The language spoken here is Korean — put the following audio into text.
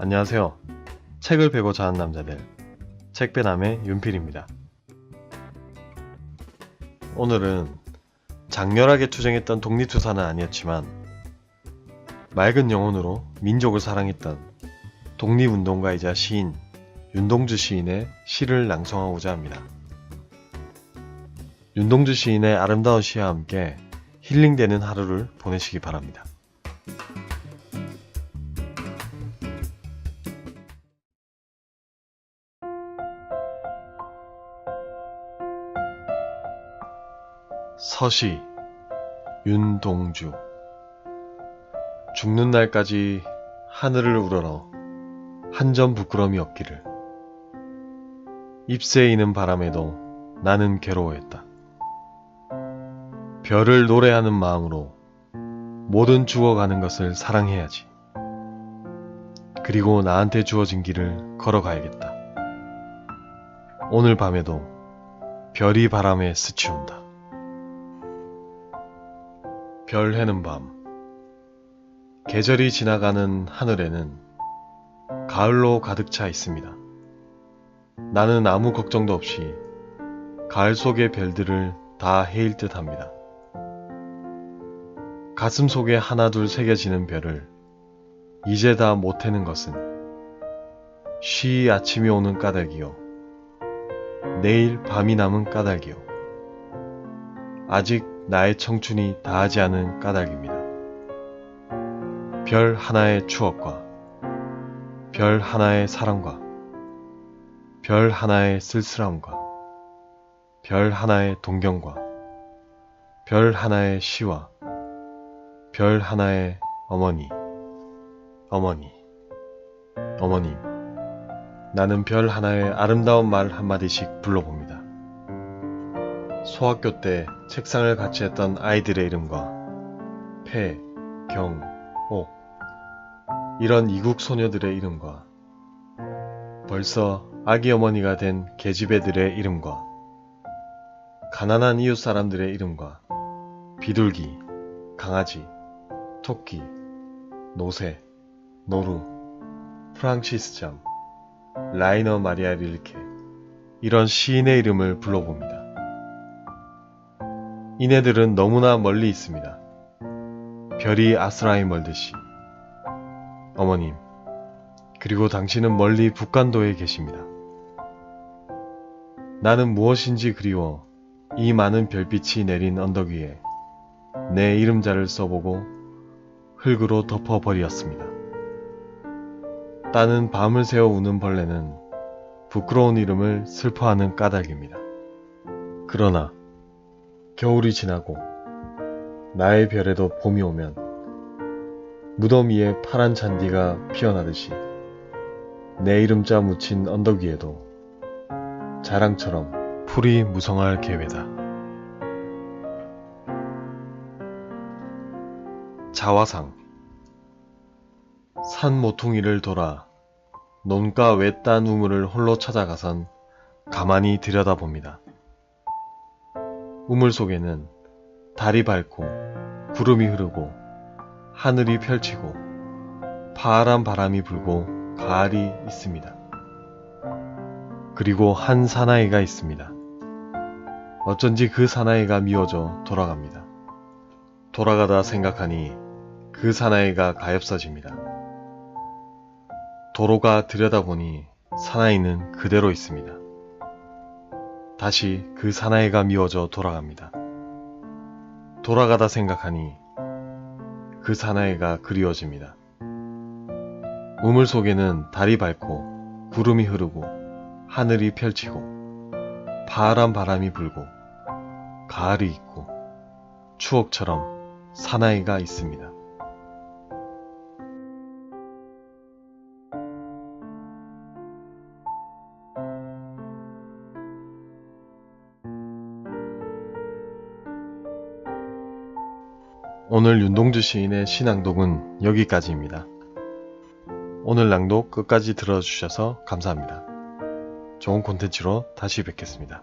안녕하세요. 책을 베고자 하는 남자들, 책배남의 윤필입니다. 오늘은 장렬하게 투쟁했던 독립투사는 아니었지만 맑은 영혼으로 민족을 사랑했던 독립운동가이자 시인 윤동주 시인의 시를 낭송하고자 합니다. 윤동주 시인의 아름다운 시와 함께 힐링되는 하루를 보내시기 바랍니다. 서시 윤동주 죽는 날까지 하늘을 우러러 한 점 부끄럼이 없기를 잎새 이는 바람에도 나는 괴로워했다. 별을 노래하는 마음으로 모든 죽어가는 것을 사랑해야지. 그리고 나한테 주어진 길을 걸어가야겠다. 오늘 밤에도 별이 바람에 스치운다. 별 해는 밤. 계절이 지나가는 하늘에는 가을로 가득 차 있습니다. 나는 아무 걱정도 없이 가을 속의 별들을 다 헤일 듯 합니다. 가슴 속에 하나둘 새겨지는 별을 이제 다 못 해는 것은 쉬 아침이 오는 까닭이요. 내일 밤이 남은 까닭이요. 아직 나의 청춘이 다하지 않은 까닭입니다. 별 하나의 추억과 별 하나의 사랑과 별 하나의 쓸쓸함과 별 하나의 동경과 별 하나의 시와 별 하나의 어머니, 어머니, 어머님. 나는 별 하나의 아름다운 말 한마디씩 불러봅니다. 소학교 때 책상을 같이 했던 아이들의 이름과 폐, 경, 옥 이런 이국 소녀들의 이름과 벌써 아기 어머니가 된 계집애들의 이름과 가난한 이웃 사람들의 이름과 비둘기, 강아지, 토끼, 노새, 노루, 프랑시스잠, 라이너 마리아 릴케 이런 시인의 이름을 불러봅니다. 이네들은 너무나 멀리 있습니다. 별이 아스라이 멀듯이. 어머님, 그리고 당신은 멀리 북간도에 계십니다. 나는 무엇인지 그리워 이 많은 별빛이 내린 언덕 위에 내 이름자를 써보고 흙으로 덮어버리었습니다. 따는 밤을 새워 우는 벌레는 부끄러운 이름을 슬퍼하는 까닭입니다. 그러나 겨울이 지나고 나의 별에도 봄이 오면 무덤 위에 파란 잔디가 피어나듯이 내 이름자 묻힌 언덕 위에도 자랑처럼 풀이 무성할 계획다. 자화상 산 모퉁이를 돌아 논가 외딴 우물을 홀로 찾아가선 가만히 들여다봅니다. 우물 속에는 달이 밝고 구름이 흐르고 하늘이 펼치고 파란 바람이 불고 가을이 있습니다. 그리고 한 사나이가 있습니다. 어쩐지 그 사나이가 미워져 돌아갑니다. 돌아가다 생각하니 그 사나이가 가엾어집니다. 도로가 들여다보니 사나이는 그대로 있습니다. 다시 그 사나이가 미워져 돌아갑니다. 돌아가다 생각하니 그 사나이가 그리워집니다. 우물 속에는 달이 밝고 구름이 흐르고 하늘이 펼치고 파란 바람이 불고 가을이 있고 추억처럼 사나이가 있습니다. 오늘 윤동주 시인의 시낭독은 여기까지입니다. 오늘 낭독 끝까지 들어주셔서 감사합니다. 좋은 콘텐츠로 다시 뵙겠습니다.